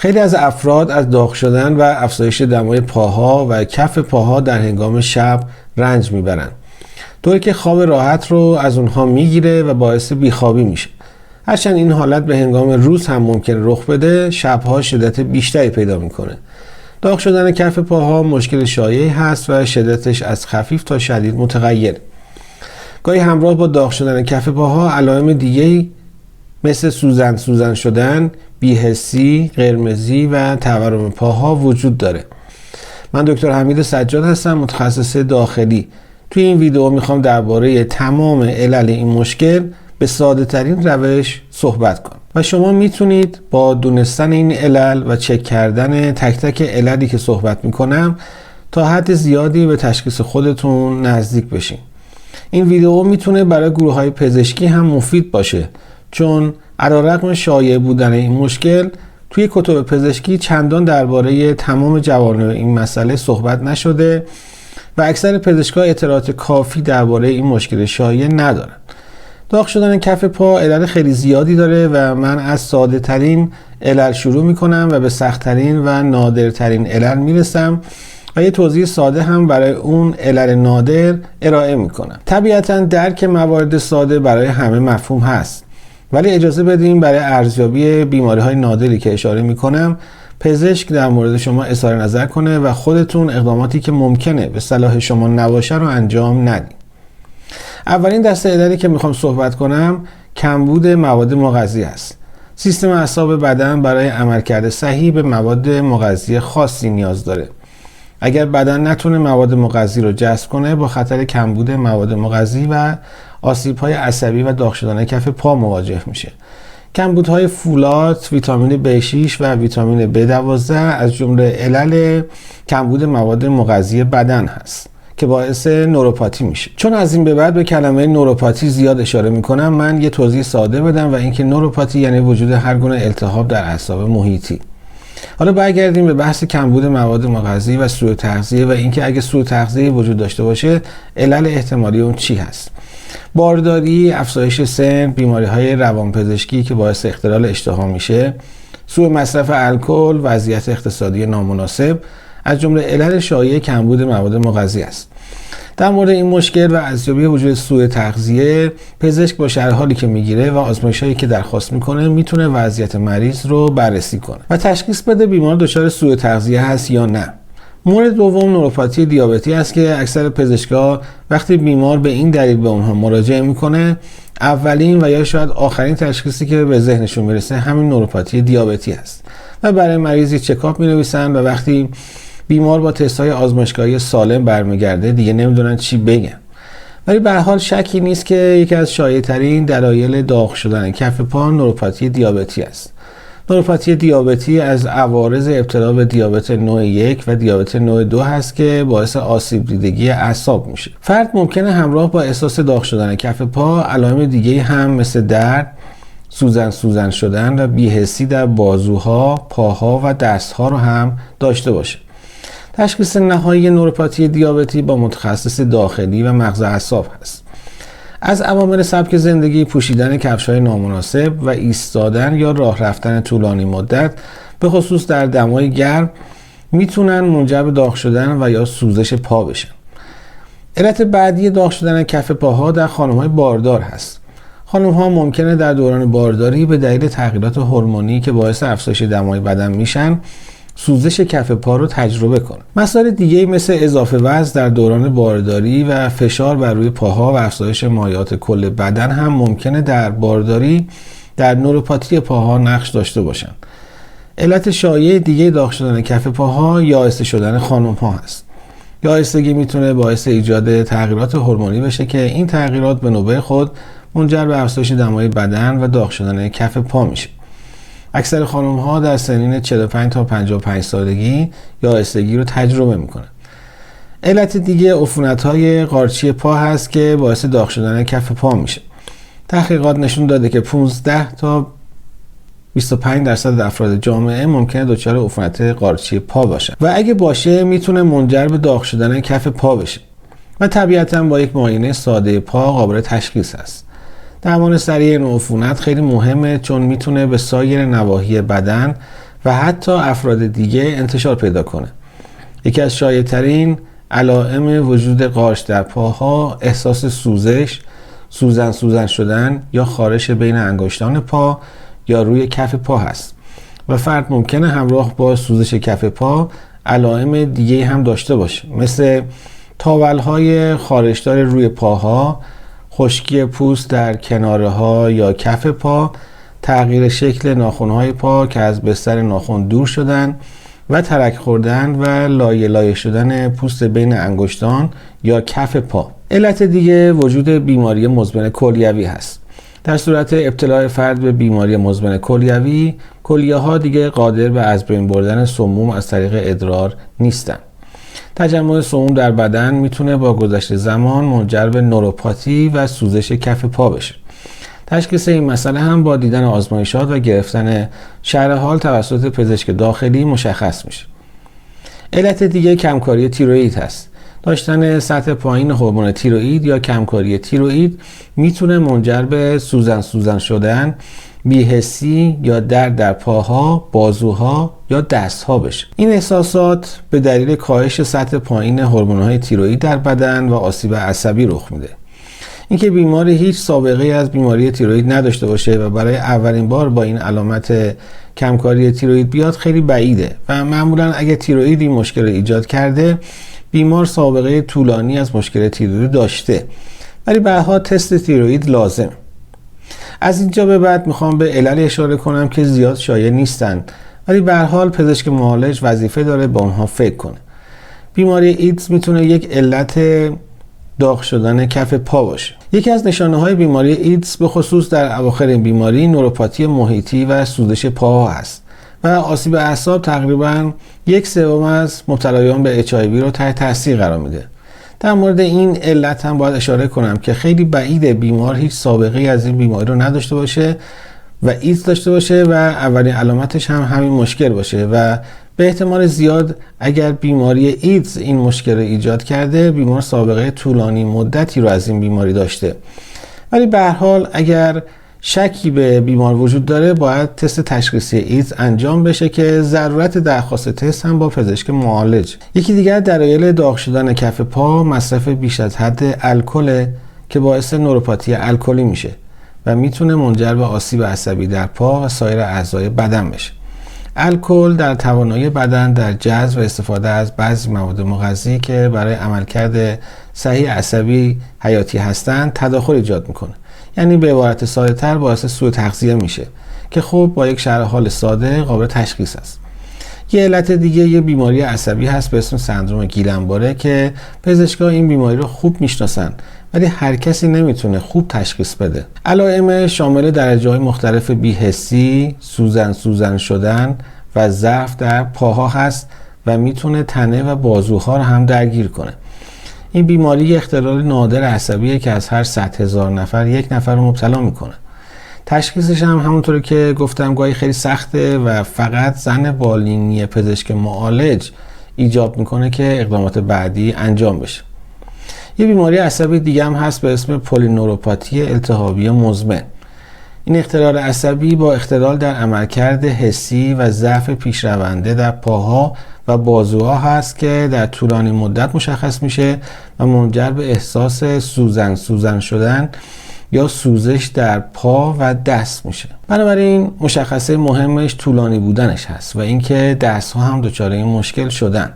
خیلی از افراد از داغ شدن و افزایش دمای پاها و کف پاها در هنگام شب رنج می‌برند. طوری که خواب راحت رو از اونها می‌گیره و باعث بیخوابی میشه. هرچند این حالت به هنگام روز هم ممکن رخ بده شبها شدت بیشتری پیدا می‌کنه. داغ شدن کف پاها مشکل شایعی هست و شدتش از خفیف تا شدید متغیر. گاهی همراه با داغ شدن کف پاها علائم دیگه مثل سوزن سوزن شدن، بیهسی، قرمزی و تورم پاها وجود داره. من دکتر حمید سجاد هستم متخصص داخلی. توی این ویدیو می‌خوام درباره تمام علل این مشکل به ساده ترین روش صحبت کنم و شما می‌تونید با دونستن این علل و چک کردن تک تک عللی که صحبت می‌کنم تا حد زیادی به تشخیص خودتون نزدیک بشین این ویدیو می‌تونه برای گروه های پزشکی هم مفید باشه چون علیرغم شایع بودن این مشکل توی کتب پزشکی چندان درباره تمام جوانب این مسئله صحبت نشده و اکثر پزشکان اطلاعات کافی درباره این مشکل شایع ندارن داغ شدن کف پا علل خیلی زیادی داره و من از ساده ترین علل شروع می‌کنم و به سخت ترین و نادرترین علل می‌رسم و یه توضیح ساده هم برای اون علل نادر ارائه می‌کنم. طبیعتا درک موارد ساده برای همه مفهوم هست. ولی اجازه بدیم برای ارزیابی بیماری های نادری که اشاره می‌کنم پزشک در مورد شما اظهار نظر کنه و خودتون اقداماتی که ممکنه به صلاح شما نباشه رو انجام ندید اولین دسته عللی که می‌خوام صحبت کنم کمبود مواد مغذی است. سیستم اعصاب بدن برای عملکرد صحیح به مواد مغذی خاصی نیاز داره. اگر بدن نتونه مواد مغذی رو جذب کنه با خطر کمبود مواد مغذی و آسیب های عصبی و داغ شدن کف پا مواجه میشه. کمبودهای فولات، ویتامین B6 و ویتامین B12 از جمله علل کمبود مواد مغذی بدن هست که باعث نوروپاتی میشه. چون از این به بعد به کلمه نوروپاتی زیاد اشاره می‌کنم من یه توضیح ساده بدم و اینکه نوروپاتی یعنی وجود هر گونه التهاب در اعصاب محیطی. حالا برگردیم به بحث کمبود مواد مغذی و سوء تغذیه و اینکه اگه سوء تغذیه وجود داشته باشه علل احتمالی اون چی هست؟ بارداری، افزایش سن، بیماری های روانپزشکی که باعث اختلال اشتها میشه، سوء مصرف الکل، وضعیت اقتصادی نامناسب. از جمله علل شایع کمبود مواد مغذی است. در مورد این مشکل و ارزیابی وجود سوء تغذیه پزشک با حالی که می‌گیره و آزمایش هایی که درخواست می‌کنه می‌تونه وضعیت مریض رو بررسی کنه و تشخیص بده بیمار دچار سوء تغذیه هست یا نه. مورد دوم نوروپاتی دیابتی است که اکثر پزشکا وقتی بیمار به این دلیل به اونها مراجعه می‌کنه اولین و یا شاید آخرین تشخیصی که به ذهنشون می‌رسه همین نوروپاتی دیابتی است و برای مریضی چکاپ می نویسن و وقتی بیمار با تست های آزمایشگاهی سالم برمیگرده دیگه نمی‌دونن چی بگن. ولی به حال شکی نیست که یکی از شایع ترین دلایل داغ شدن کف پا نوروپاتی دیابتی است. نوروپاتی دیابتی از عوارض ابتلا به دیابت نوع یک و دیابت نوع دو هست که باعث آسیب دیدگی اعصاب میشه. فرد ممکنه همراه با احساس داغ شدن کف پا علائم دیگه هم مثل درد سوزن سوزن شدن و بیهسی در بازوها، پاها و دستها رو هم داشته باشه. تشخیص نهایی نوروپاتی دیابتی با متخصص داخلی و مغز اعصاب هست. از عوامل سبک زندگی پوشیدن کفش های نامناسب و ایستادن یا راه رفتن طولانی مدت به خصوص در دمای گرم می‌تونن منجر به داغ شدن و یا سوزش پا بشن. علت بعدی داغ شدن کف پاها در خانم های باردار هست. خانم ها ممکنه در دوران بارداری به دلیل تغییرات هورمونی که باعث افزایش دمای بدن میشن سوزش کف پا رو تجربه کنه مسائل دیگه مثل اضافه وزن در دوران بارداری و فشار بر روی پاها و افزایش مایات کل بدن هم ممکنه در بارداری در نوروپاتی پاها نقش داشته باشند علت شایع دیگه داغ شدن کف پاها یا شدن خانم ها هست. یائستگی می‌تونه باعث ایجاد تغییرات هورمونی بشه که این تغییرات به نوبه خود منجر به افزایش دمای بدن و داغ شدن کف پا میشه. اکثر خانم ها در سنین 45 تا 55 سالگی یا استگی رو تجربه می‌کنن. علت دیگه عفونت های قارچی پا هست که باعث داغ شدن کف پا میشه. تحقیقات نشون داده که 15 تا 25 درصد افراد جامعه ممکنه دچار عفونت قارچی پا باشن. و اگه باشه می‌تونه منجر به داغ شدن کف پا بشه. و طبیعتا با یک معاینه ساده پا قابل تشخیص است. درمان سریع این عفونت خیلی مهمه چون می‌تونه به سایر نواحی بدن و حتی افراد دیگه انتشار پیدا کنه. یکی از شایعترین علائم وجود قارش در پاها احساس سوزش سوزن سوزن شدن یا خارش بین انگشتان پا یا روی کف پا هست. و فرد ممکنه همراه با سوزش کف پا علائم دیگه هم داشته باشه. مثل تاول های خارشدار روی پاها خشکی پوست در کناره ها یا کف پا تغییر شکل ناخن های پا که از بستر ناخن دور شدن و ترک خوردن و لایه لایه شدن پوست بین انگشتان یا کف پا. علت دیگه وجود بیماری مزمن کلیوی هست. در صورت ابتلاع فرد به بیماری مزمن کلیوی کلیه ها دیگه قادر به از بین بردن سموم از طریق ادرار نیستن. تجمع سموم در بدن می‌تونه با گذشت زمان منجر به نوروپاتی و سوزش کف پا بشه. تشخیص این مسئله هم با دیدن آزمایشات و گرفتن شرح حال توسط پزشک داخلی مشخص میشه. علت دیگه کمکاری تیروئید هست. داشتن سطح پایین هورمون تیروئید یا کمکاری تیروئید می‌تونه منجر به سوزن سوزن شدن بیهسی یا درد در پاها، بازوها یا دستها بشه. این احساسات به دلیل کاهش سطح پایین هورمون‌های تیروئید در بدن و آسیب عصبی رخ میده. اینکه بیماری هیچ سابقه از بیماری تیروئید نداشته باشه و برای اولین بار با این علامت کمکاری تیروئید بیاد خیلی بعیده و معمولا اگه تیروئید این مشکل رو ایجاد کرده بیمار سابقه طولانی از مشکل تیروئید داشته ولی بعدها تست تیروئید لازم از اینجا به بعد می‌خوام به علل اشاره کنم که زیاد شایع نیستن. ولی به حال پزشک معالج وظیفه داره با اونها فکر کنه. بیماری ایدز می‌تونه یک علت داغ شدن کف پا باشه. یکی از نشانه های بیماری ایدز به خصوص در اواخر بیماری نوروپاتی محیطی و سوزش پاها هست و آسیب اعصاب تقریبا یک سوم از مبتلایان به اچ رو تحت تاثیر قرار میده. در مورد این علت هم باید اشاره کنم که خیلی بعیده بیمار هیچ سابقه از این بیماری رو نداشته باشه و ایدز داشته باشه و اولین علامتش هم همین مشکل باشه و به احتمال زیاد اگر بیماری ایدز این مشکل رو ایجاد کرده بیمار سابقه طولانی مدتی رو از این بیماری داشته. ولی به حال اگر شکی به بیمار وجود داره باید تست تشخیصی ایدز انجام بشه که ضرورت درخواست تست هم با پزشک معالج. یکی دیگر دلایل داغ شدن کف پا مصرف بیش از حد الکل که باعث نوروپاتی الکلی میشه و می‌تونه منجر به آسیب عصبی در پا و سایر اعضای بدن بشه. الکل در توانایی بدن در جذب و استفاده از بعضی مواد مغذی که برای عملکرد صحیح عصبی حیاتی هستند تداخل ایجاد می‌کنه. یعنی به عبارت ساده تر باعث سوء تغذیه میشه که خب با یک شرح حال ساده قابل تشخیص است. یه علت دیگه یه بیماری عصبی هست به اسم سندروم گیلنباره که پزشکا این بیماری رو خوب می‌شناسن ولی هر کسی نمی‌تونه خوب تشخیص بده. علائم شامل درجه های مختلف بیهسی سوزن سوزن شدن و ضعف در پاها هست و می‌تونه تنه و بازوها رو هم درگیر کنه. این بیماری اختلال نادر عصبیه که از هر 100 هزار نفر یک نفر رو مبتلا می‌کنه. تشخیصش هم همونطور که گفتم گاهی خیلی سخته و فقط زن بالینی پزشک معالج ایجاب می‌کنه که اقدامات بعدی انجام بشه. یه بیماری عصبی دیگه هم هست به اسم پولینوروپاتی التهابی مزمن. این اختلال عصبی با اختلال در عملکرد حسی و ضعف پیشرونده در پاها و بازوها هست که در طولانی مدت مشخص میشه و منجر به احساس سوزن سوزن شدن یا سوزش در پا و دست میشه. بنابراین مشخصه مهمش طولانی بودنش هست و اینکه دست ها هم دچار این مشکل شدن.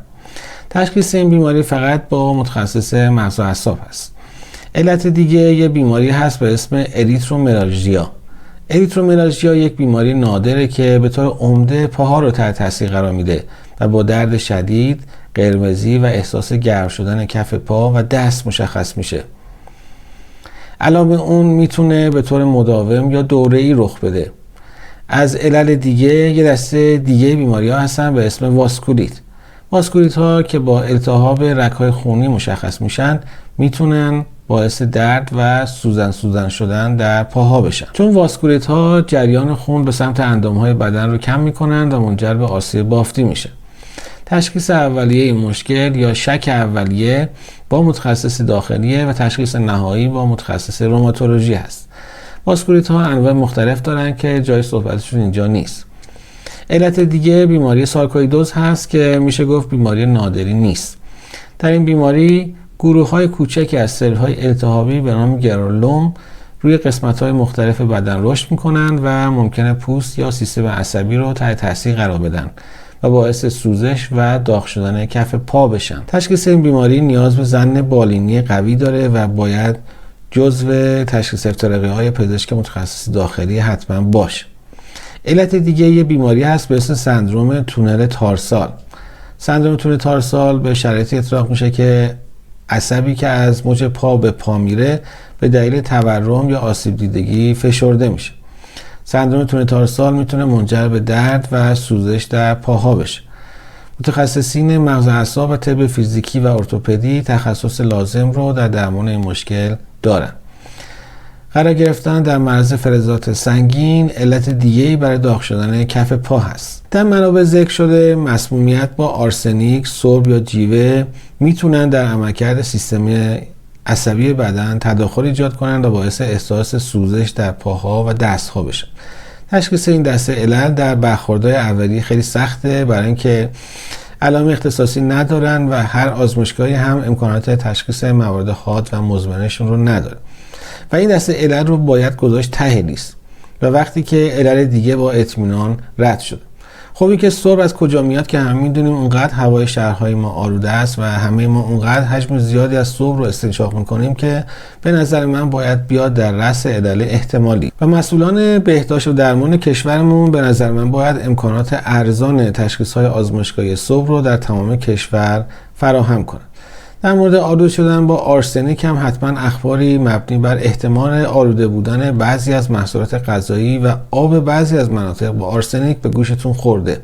تشخیص این بیماری فقط با متخصص مغز و اعصاب هست. علت دیگه یه بیماری هست به اسم اریتروملاژیا اریتروملاژیا یک بیماری نادره که به طور عمده پاها رو تحت تاثیر قرار میده و با درد شدید قرمزی و احساس گرم شدن کف پا و دست مشخص میشه. علاوه اون می‌تونه به طور مداوم یا دوره ای رخ بده. از علل دیگه یه دسته دیگه بیماری ها هستن به اسم واسکولیت واسکولیت ها که با التهاب رگهای خونی مشخص میشن می‌تونن باعث درد و سوزن سوزن شدن در پاها بشن. چون واسکولیت ها جریان خون به سمت اندام های بدن رو کم می‌کنن و منجر به آسیب بافتی میشه. تشخیص اولیه این مشکل یا شک اولیه با متخصص داخلیه و تشخیص نهایی با متخصص روماتولوژی هست. واسکولیت ها انواع مختلف دارن که جای صحبتشون اینجا نیست. علت دیگه بیماری سارکویدوز هست که میشه گفت بیماری نادری نیست. در این بیماری گروه های کوچکی از سل های التهابی به نام گرولوم روی قسمت های مختلف بدن رشد می‌کنن و ممکنه پوست یا سیستم عصبی رو تحت تاثیر قرار بدن و باعث سوزش و داغ شدن کف پا بشن. تشخیص این بیماری نیاز به زن بالینی قوی داره و باید جزو تشخیص افتراقی های پزشک متخصص داخلی حتما باشه. علت دیگه یه بیماری هست به اسم سندروم تونل تارسال. سندروم تونل تارسال به شرایطی اطلاق میشه که عصبی که از موج پا به پا میره به دلیل تورم یا آسیب دیدگی فشرده میشه. سندروم تونه تارسال می‌تونه منجر به درد و سوزش در پاها بشه. متخصصین مغز اعصاب و طب فیزیکی و ارتوپدی تخصص لازم رو در درمان این مشکل دارن. قرار گرفتن در مرز فلزات سنگین علت دیگه برای داغ شدن کف پا هست. در منابع ذکر شده مسمومیت با آرسنیک، سرب یا جیوه می‌تونن در عملکرد سیستم عصبی بدن تداخل ایجاد کنند و باعث احساس سوزش در پاها و دستها بشه تشخیص این دسته علل در برخوردهای اولی خیلی سخته برای اینکه علائم اختصاصی ندارن و هر آزمایشگاهی هم امکانات تشخیص موارد حاد و مزمنشون رو نداره. و این دسته علل رو باید گذاشت ته لیست و وقتی که علل دیگه با اطمینان رد شده خب این که صبح از کجا میاد که هم می‌دونیم اونقدر هوای شهرهای ما آلوده است و همه ما اونقدر حجم زیادی از صبح رو استنشاق می‌کنیم که به نظر من باید بیاد در رأس علل احتمالی. و مسئولان بهداشت و درمان کشورمون به نظر من باید امکانات ارزان تشخیص های آزمایشگاهی صبح رو در تمام کشور فراهم کنند. در مورد آلوده شدن با آرسنیک هم حتما اخباری مبنی بر احتمال آلوده بودن بعضی از محصولات غذایی و آب بعضی از مناطق با آرسنیک به گوشتون خورده.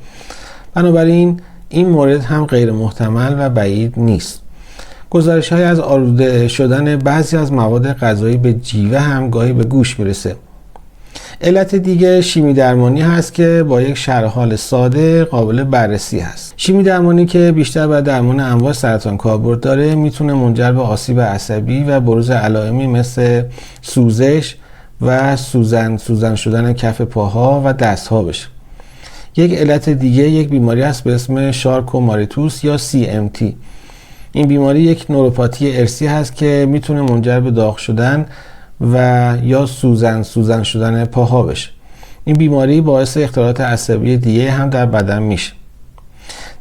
بنابراین این مورد هم غیر محتمل و بعید نیست. گزارش های از آلوده شدن بعضی از مواد غذایی به جیوه هم گاهی به گوش می‌رسه. علت دیگه شیمی درمانی هست که با یک شرح حال ساده قابل بررسی هست. شیمی درمانی که بیشتر بر درمان انواع سرطان کاربرد داره می‌تونه منجر به آسیب عصبی و بروز علائمی مثل سوزش و سوزن سوزن شدن کف پاها و دستها بشه. یک علت دیگه یک بیماری است به اسم شارکوماریتوس یا CMT این بیماری یک نوروپاتی ارسی هست که می‌تونه منجر به داغ شدن و یا سوزن سوزن شدن پاها بشه. این بیماری باعث اختلالات عصبی دیگه هم در بدن میشه.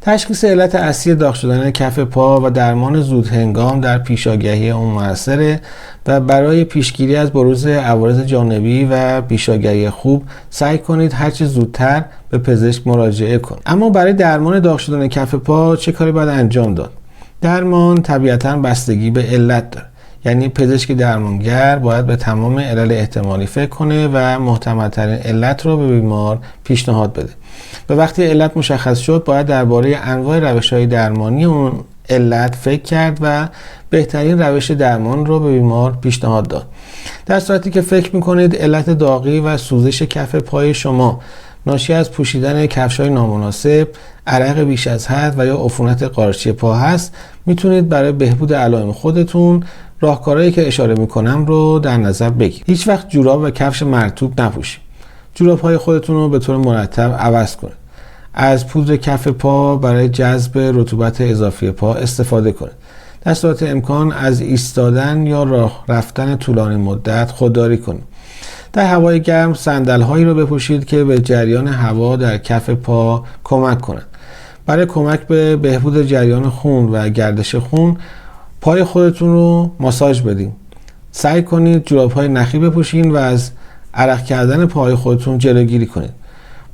تشخیص علت اصلی داغ شدن کف پا و درمان زود هنگام در پیشاگهی اون موثره و برای پیشگیری از بروز عوارض جانبی و پیشاگهی خوب سعی کنید هرچه زودتر به پزشک مراجعه کنید. اما برای درمان داغ شدن کف پا چه کاری باید انجام داد؟ درمان طبیعتا بستگی به علت داره. یعنی پزشک درمانگر باید به تمام علل احتمالی فکر کنه و محتملترین علت رو به بیمار پیشنهاد بده. و وقتی علت مشخص شد باید درباره انواع روش های درمانی اون علت فکر کرد و بهترین روش درمان رو به بیمار پیشنهاد داد. در صورتی که فکر می‌کنید علت داغی و سوزش کف پای شما ناشی از پوشیدن کفش های نامناسب عرق بیش از حد و یا عفونت قارچی پا هست می‌تونید برای بهبود علائم خودتون راهکارهایی که اشاره می‌کنم رو در نظر بگیرید هیچ وقت جوراب و کفش مرتوب نپوشید جوراب های خودتون رو به طور مرتب عوض کنید از پودر کف پا برای جذب رطوبت اضافی پا استفاده کنید در صورت امکان از ایستادن یا راه رفتن طولانی مدت خودداری کنید در هوای گرم سندل هایی رو بپوشید که به جریان هوا در کف پا کمک کنند. برای کمک به بهبود جریان خون و گردش خون پای خودتون رو ماساژ بدین. سعی کنید جوراب های نخی بپوشین و از عرق کردن پای خودتون جلوگیری کنید.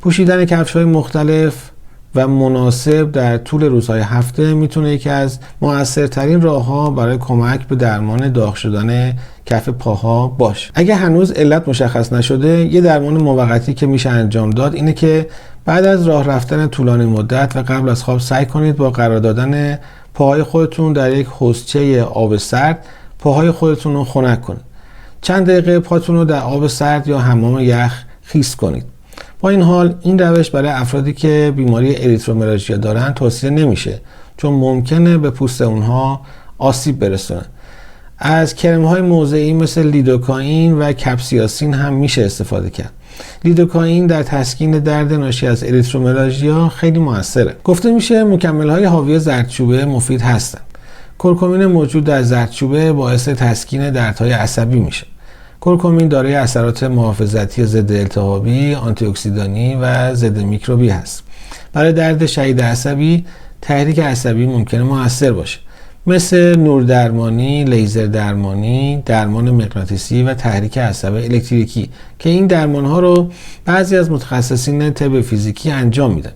پوشیدن کفش های مختلف و مناسب در طول روزهای هفته می‌تونه یکی از موثرترین راه ها برای کمک به درمان داغ شدن کف پاها باشه. اگه هنوز علت مشخص نشده یه درمان موقتی که میشه انجام داد اینه که بعد از راه رفتن طولانی مدت و قبل از خواب سعی کنید با قرار دادن پاهای خودتون در یک حوزچه آب سرد پاهای خودتون رو خنک کنید. چند دقیقه پاتون رو در آب سرد یا حمام یخ خیس کنید. با این حال این روش برای افرادی که بیماری اریتروملاژیا دارن توصیه نمیشه چون ممکنه به پوست اونها آسیب برسونه. از کرم های موضعی مثل لیدوکاین و کپسیاسین هم میشه استفاده کرد لیدوکاین در تسکین درد ناشی از اریتروملاژیا خیلی موثره گفته میشه مکمل های حاوی زردچوبه مفید هستند کرکومین موجود در زردچوبه باعث تسکین دردهای عصبی میشه کرکومین دارای اثرات محافظتی ضد التهابی، آنتی اکسیدانی و ضد میکروبی هست. برای درد شدید عصبی تحریک عصبی ممکنه موثر باشه. مثل نور درمانی، لیزر درمانی، درمان مغناطیسی و تحریک عصب الکتریکی که این درمان ها رو بعضی از متخصصین طب فیزیکی انجام میدن.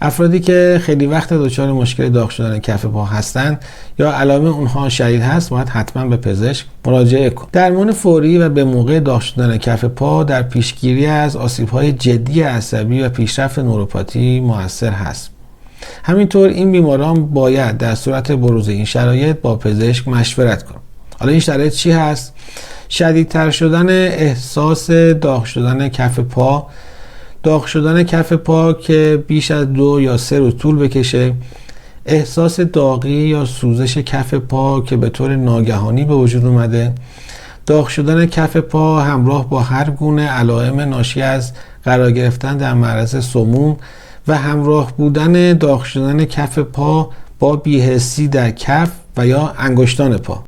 افرادی که خیلی وقت دچار مشکل داغ شدن کف پا هستند یا علائم اونها شدید هست باید حتما به پزشک مراجعه کن درمان فوری و به موقع داغ شدن کف پا در پیشگیری از آسیب‌های جدی عصبی و پیشرفت نوروپاتی موثر هست همینطور این بیماران باید در صورت بروز این شرایط با پزشک مشورت کنند. حالا این شرایط چی هست؟ شدیدتر شدن احساس داغ شدن کف پا. داغ شدن کف پا که بیش از دو یا سه روز طول بکشه. احساس داغی یا سوزش کف پا که به طور ناگهانی به وجود اومده. داغ شدن کف پا همراه با هر گونه علائم ناشی از قرار گرفتن در معرض سموم و همراه بودن داغ شدن کف پا با بیهسی در کف و یا انگشتان پا.